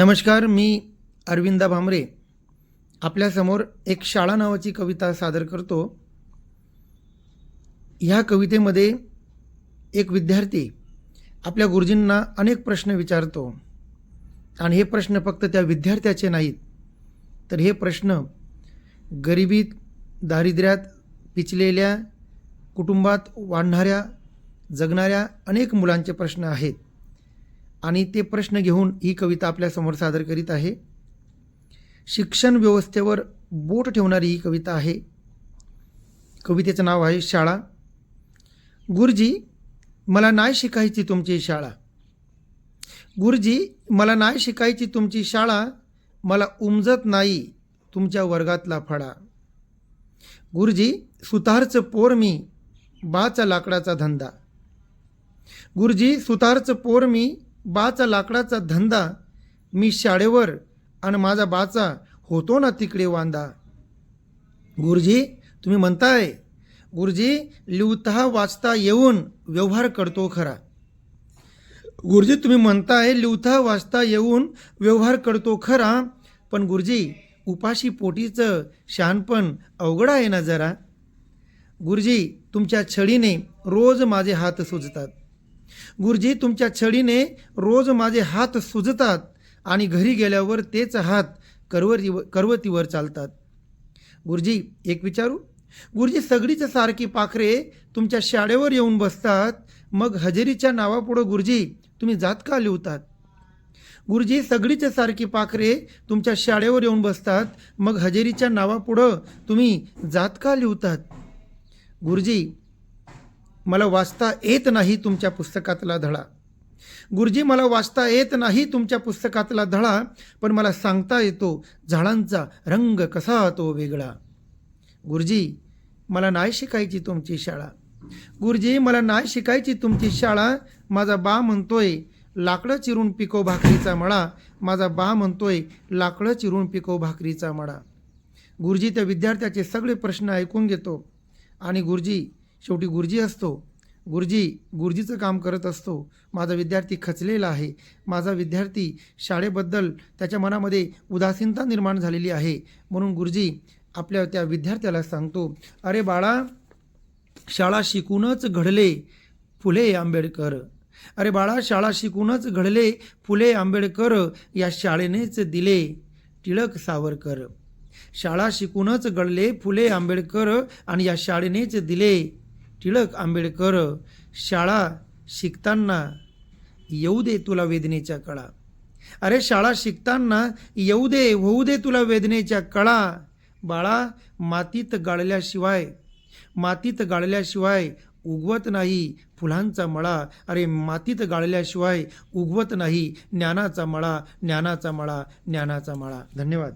नमस्कार मी अरविंदा भामरे. आपल्यासमोर एक शाळा नावाची कविता सादर करतो. ह्या कवितेमध्ये एक विद्यार्थी आपल्या गुरुजींना अनेक प्रश्न विचारतो. आणि हे प्रश्न फक्त त्या विद्यार्थ्याचे नाहीत तर हे प्रश्न गरिबीत दारिद्र्यात पिचलेल्या कुटुंबात वाढणाऱ्या जगणाऱ्या अनेक मुलांचे प्रश्न आहेत. आणि ते प्रश्न घेऊन ही कविता आपल्यासमोर सादर करीत आहे. शिक्षण व्यवस्थेवर बोट ठेवणारी ही कविता आहे. कवितेचं नाव आहे शाळा. गुरुजी मला नाही शिकायची तुमची शाळा. गुरुजी मला नाही शिकायची तुमची शाळा. मला उमजत नाही तुमच्या वर्गातला फळा. गुरुजी सुतारचं पोर मी बाचा लाकडाचा धंदा. गुरुजी सुतारचं पोर मी बाचा लाकडाचा धंदा मी शाळेवर आणि माझा बाचा होतो ना तिकडे वांदा. गुरुजी तुम्ही म्हणताय गुरुजी लिहिता वाचता येऊन व्यवहार करतो खरा. गुरुजी तुम्ही म्हणताय लिहिता वाचता येऊन व्यवहार करतो खरा पण गुरुजी उपाशी पोटीचं शहाणपण अवघड आहे ना जरा. गुरुजी तुमच्या छडीने रोज माझे हात सुजतात. गुरुजी तुमच्या छडीने रोज माझे हात सुजतात आणि घरी गेल्यावर तेच हात करवती करवतीवर चालतात. गुरुजी एक विचारू? गुरुजी सगळीच सारखी पाखरे तुमच्या शाळेवर येऊन बसतात. मग हजेरीच्या नावापुढं गुरुजी तुम्ही जात का लिहतात गुरुजी सगळीच सारखी पाखरे तुमच्या शाळेवर येऊन बसतात. मग हजेरीच्या नावापुढं तुम्ही जात का लिहतात गुरुजी मला वाचता येत नाही तुमच्या पुस्तकातला धडा. गुरुजी मला वाचता येत नाही तुमच्या पुस्तकातला धडा पण मला सांगता येतो झाडांचा रंग कसा तो वेगळा. गुरुजी मला नाही शिकायची तुमची शाळा. गुरुजी मला नाही शिकायची तुमची शाळा. माझा बा म्हणतोय लाकडं चिरून पिको भाकरीचा मळा. माझा बा म्हणतोय लाकडं चिरून पिको भाकरीचा मळा. गुरुजी त्या विद्यार्थ्याचे सगळे प्रश्न ऐकून घेतो. आणि गुरुजी शेवटी गुरुजी असतो. गुरुजी गुरुजीचं काम करत असतो. माझा विद्यार्थी खचलेला आहे. माझा विद्यार्थी शाळेबद्दल त्याच्या मनामध्ये उदासीनता निर्माण झालेली आहे. म्हणून गुरुजी आपल्या त्या विद्यार्थ्याला सांगतो अरे बाळा शाळा शिकूनच घडले फुले आंबेडकर. अरे बाळा शाळा शिकूनच घडले फुले आंबेडकर या शाळेनेच दिले टिळक सावरकर. शाळा शिकूनच घडले फुले आंबेडकर आणि या शाळेनेच दिले टिळक आंबेडकर शाळा शिकताना येऊ दे तुला वेदनेच्या कळा. अरे शाळा शिकताना येऊ दे होऊ दे तुला वेदनेच्या कळा. बाळा मातीत गाळल्याशिवाय मातीत गाळल्याशिवाय उगवत नाही फुलांचा मळा. अरे मातीत गाळल्याशिवाय उगवत नाही ज्ञानाचा मळा ज्ञानाचा मळा ज्ञानाचा मळा. धन्यवाद.